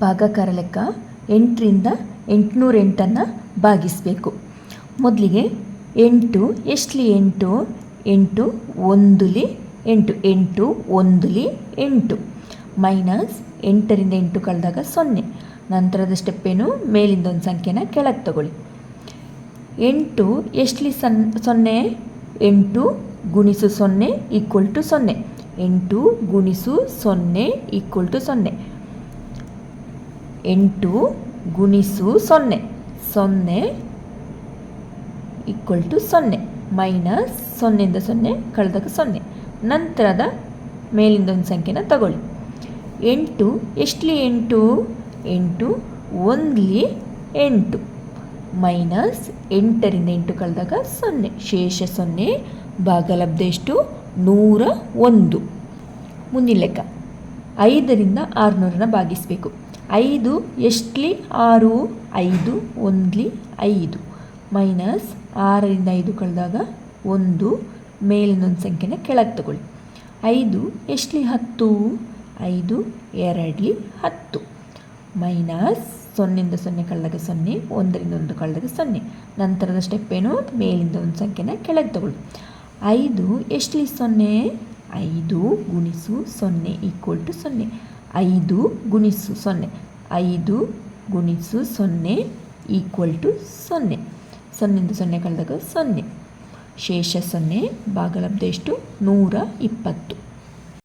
ಭಾಗಾಕಾರ ಲೆಕ್ಕ ಎಂಟರಿಂದ ಎಂಟುನೂರ ಎಂಟನ್ನು ಭಾಗಿಸಬೇಕು. ಮೊದಲಿಗೆ ಎಂಟು, ಎಷ್ಟಲಿ ಎಂಟು? ಎಂಟು, ಒಂದುಲಿ ಎಂಟು. ಎಂಟು, ಒಂದುಲಿ ಎಂಟು. ಮೈನಸ್ ಎಂಟರಿಂದ ಎಂಟು ಕಳೆದಾಗ ಸೊನ್ನೆ. ನಂತರದ ಸ್ಟೆಪ್ಪೇನು ಮೇಲಿಂದ ಒಂದು ಸಂಖ್ಯೆನ ಕೆಳಗೆ ತಗೊಳ್ಳಿ. ಎಂಟು, ಎಷ್ಟಲಿ ಸನ್, ಸೊನ್ನೆ? ಎಂಟು ಗುಣಿಸು ಸೊನ್ನೆ ಈಕ್ವಲ್ ಟು ಸೊನ್ನೆ. ಎಂಟು ಗುಣಿಸು ಸೊನ್ನೆ ಈಕ್ವಲ್ ಟು ಸೊನ್ನೆ. ಎಂಟು ಗುಣಿಸು ಸೊನ್ನೆ. ಸೊನ್ನೆ ಈಕ್ವಲ್ ಟು ಸೊನ್ನೆ. ಮೈನಸ್ ಸೊನ್ನೆಯಿಂದ ಸೊನ್ನೆ, ಕಳೆದಾಗ ಸೊನ್ನೆ. ನಂತರದ ಮೇಲಿಂದ ಒಂದು ಸಂಖ್ಯೆನ ತಗೊಳ್ಳಿ. ಎಂಟು, ಎಷ್ಟಲಿ ಎಂಟು? ಎಂಟು, ಒಂದ್ಲಿ ಎಂಟು. ಮೈನಸ್ ಎಂಟರಿಂದ ಎಂಟು ಕಳೆದಾಗ ಸೊನ್ನೆ. ಶೇಷ ಸೊನ್ನೆ, ಭಾಗಲಬ್ಧ ಎಷ್ಟು? ನೂರ ಒಂದು. ಮುಂದಿನ ಲೆಕ್ಕ. ಐದರಿಂದ ಆರುನೂರನ್ನ ಭಾಗಿಸಬೇಕು. ಐದು ಎಷ್ಟಲಿ? ಆರು, ಐದು, ಒಂದ್ಲಿ, ಐದು. ಮೈನಸ್ ಆರರಿಂದ ಐದು ಕಳೆದಾಗ ಒಂದು. ಮೇಲಿನೊಂದು ಸಂಖ್ಯೆನ ಕೆಳಗೆ ತಗೊಳ್ಳಿ. ಐದು ಎಷ್ಟಲಿ? ಹತ್ತು. ಐದು ಎರಡ್ಲಿ? ಹತ್ತು. ಮೈನಸ್ ಸೊನ್ನೆಯಿಂದ ಸೊನ್ನೆ ಕಳೆದಾಗ ಸೊನ್ನೆ, ಒಂದರಿಂದ ಒಂದು ಕಳೆದಾಗ ಸೊನ್ನೆ. ನಂತರದ ಸ್ಟೆಪ್ ಏನು? ಮೇಲಿಂದ ಒಂದು ಸಂಖ್ಯೆನ ಕೆಳಗೆ ತಗೊಳ್ಳಿ. ಐದು ಎಷ್ಟಲಿ? ಸೊನ್ನೆ. ಐದು ಗುಣಿಸು ಸೊನ್ನೆ ಈಕ್ವಲ್ ಟು ಸೊನ್ನೆ. ಐದು ಗುಣಿಸು ಸೊನ್ನೆ. ಐದು ಗುಣಿಸು ಸೊನ್ನೆ ಈಕ್ವಲ್ ಟು ಸೊನ್ನೆ. ಸೊನ್ನೆಯಿಂದ ಸೊನ್ನೆ ಕಳೆದಾಗ ಸೊನ್ನೆ. ಶೇಷ ಸೊನ್ನೆ, ಭಾಗಲಬ್ಧ ಎಷ್ಟು? ನೂರ ಇಪ್ಪತ್ತು.